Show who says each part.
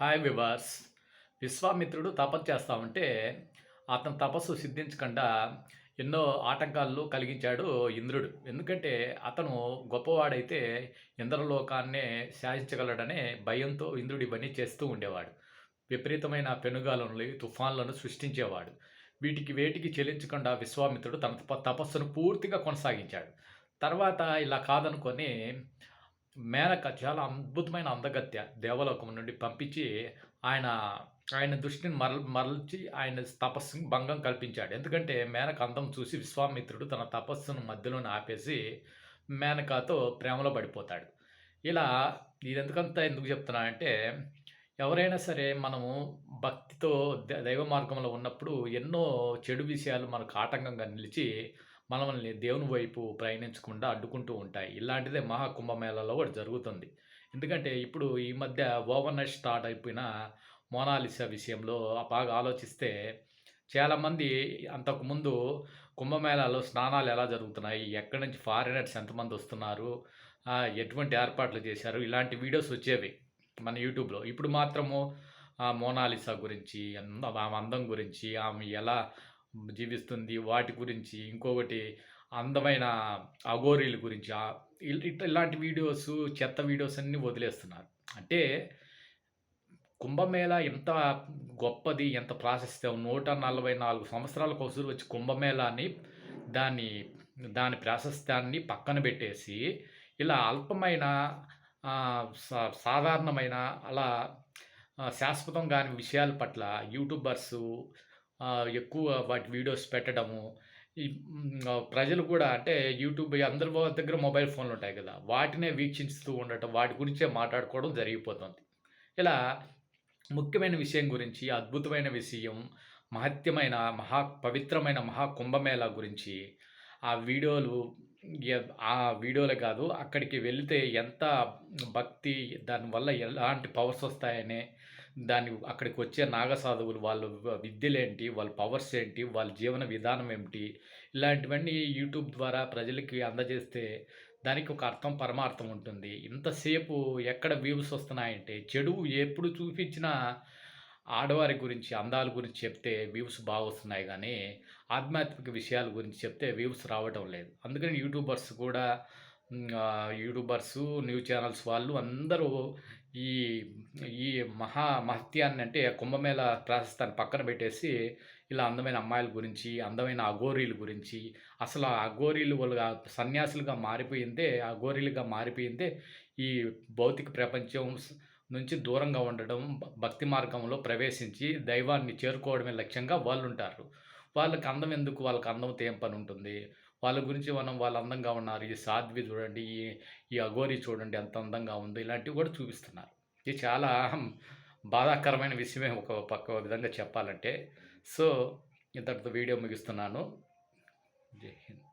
Speaker 1: Hi వివాస్ విశ్వామిత్రుడు తపస్సు చేస్తా ఉంటే అతను తపస్సు సిద్ధించకుండా ఎన్నో ఆటంకాలు కలిగించాడు ఇంద్రుడు. ఎందుకంటే అతను గొప్పవాడైతే ఇంద్రలోకాన్నే శాసించగలడనే భయంతో ఇంద్రుడు ఇవన్నీ చేస్తూ ఉండేవాడు. విపరీతమైన పెనుగాలను తుఫాన్లను సృష్టించేవాడు. వీటికి వేటికి చెల్లించకుండా విశ్వామిత్రుడు తన తపస్సును పూర్తిగా కొనసాగించాడు. తర్వాత ఇలా కాదనుకొని మేనక చాలా అద్భుతమైన అందగత్య దేవలోకం నుండి పంపించి ఆయన ఆయన దృష్టిని మరల్ మరల్చి ఆయన తపస్సుని భంగం కల్పించాడు. ఎందుకంటే మేనక అందం చూసి విశ్వామిత్రుడు తన తపస్సును మధ్యలోనే ఆపేసి మేనకతో ప్రేమలో పడిపోతాడు. ఇలా ఇది ఎందుకంత ఎందుకు చెప్తున్నా అంటే ఎవరైనా సరే మనము భక్తితో దైవ మార్గంలో ఉన్నప్పుడు ఎన్నో చెడు విషయాలు మనకు ఆటంకంగా నిలిచి మనల్ని దేవుని వైపు ప్రయాణించకుండా అడ్డుకుంటూ ఉంటాయి. ఇలాంటిదే మహా కుంభమేళాలో కూడా జరుగుతుంది. ఎందుకంటే ఇప్పుడు ఈ మధ్య ఓవర్ నైట్ స్టార్ట్ అయిపోయిన మోనాలిసా విషయంలో బాగా ఆలోచిస్తే చాలామంది అంతకుముందు కుంభమేళాలో స్నానాలు ఎలా జరుగుతున్నాయి ఎక్కడి నుంచి ఫారినర్స్ ఎంతమంది వస్తున్నారు ఎటువంటి ఏర్పాట్లు చేశారు ఇలాంటి వీడియోస్ వచ్చేవి మన యూట్యూబ్లో. ఇప్పుడు మాత్రము ఆ మోనాలిసా గురించి ఆమె అందం గురించి ఆమె ఎలా జీవిస్తుంది. వాటి గురించి ఇంకొకటి అందమైన అగోరీల గురించి. ఇట్లా ఇలాంటి వీడియోస్ చెత్త వీడియోస్ అన్నీ వదిలేస్తున్నారు. అంటే కుంభమేళ ఎంత గొప్పది ఎంత ప్రాశస్త్యం నూట నలభై నాలుగు సంవత్సరాల కోసం వచ్చి కుంభమేళాన్ని దాన్ని దాని ప్రాశస్త్యాన్ని పక్కన పెట్టేసి ఇలా అల్పమైన సా- సాధారణమైన అలా శాశ్వతం కాని విషయాల పట్ల యూట్యూబర్సు ఎక్కువ వాటి వీడియోస్ పెట్టడము. ఈ ప్రజలు కూడా అంటే యూట్యూబ్ అందరి దగ్గర మొబైల్ ఫోన్లు ఉంటాయి కదా వాటినే వీక్షిస్తూ ఉండటం వాటి గురించే మాట్లాడుకోవడం జరిగిపోతుంది. ఇలా ముఖ్యమైన విషయం గురించి అద్భుతమైన విషయం మహత్యమైన మహా పవిత్రమైన మహా కుంభమేళా గురించి ఆ వీడియోలు ఆ వీడియోలే కాదు అక్కడికి వెళితే ఎంత భక్తి దానివల్ల ఎలాంటి పవర్స్ వస్తాయనే దాని అక్కడికి వచ్చే నాగసాధువులు వాళ్ళ విద్యలేంటి వాళ్ళ పవర్స్ ఏంటి వాళ్ళ జీవన విధానం ఏమిటి ఇలాంటివన్నీ యూట్యూబ్ ద్వారా ప్రజలకి అందజేస్తే దానికి ఒక అర్థం పరమార్థం ఉంటుంది. ఇంతసేపు ఎక్కడ వ్యూస్ వస్తున్నాయంటే చెడు ఎప్పుడు చూపించినా ఆడవారి గురించి అందాల గురించి చెప్తే వ్యూస్ బాగా వస్తున్నాయి కానీ ఆధ్యాత్మిక విషయాల గురించి చెప్తే వ్యూస్ రావటం లేదు. అందుకని యూట్యూబర్స్ కూడా యూట్యూబర్స్ న్యూస్ ఛానల్స్ వాళ్ళు అందరూ ఈ ఈ మహా మహత్యాన్ని అంటే కుంభమేళ ప్రాశస్తాన్ని పక్కన పెట్టేసి ఇలా అందమైన అమ్మాయిల గురించి అందమైన అఘోరీల గురించి అసలు ఆ అఘోరీలు వాళ్ళుగా సన్యాసులుగా మారిపోయిందే అఘోరీలుగా మారిపోయిందే ఈ భౌతిక ప్రపంచం నుంచి దూరంగా ఉండడం భక్తి మార్గంలో ప్రవేశించి దైవాన్ని చేరుకోవడమే లక్ష్యంగా వాళ్ళు ఉంటారు వాళ్ళకి అందం ఎందుకు? వాళ్ళకి అందం తేం పని ఉంటుంది వాళ్ళ గురించి మనం వాళ్ళు అందంగా ఉన్నారు. ఈ సాధ్వి చూడండి ఈ ఈ అఘోరి చూడండి ఎంత అందంగా ఉందో ఇలాంటివి కూడా చూపిస్తున్నారు. ఇది చాలా బాధాకరమైన విషయమే ఒక పక్క విధంగా చెప్పాలంటే. సో ఇంతటితో వీడియో ముగిస్తున్నాను. జై హింద్.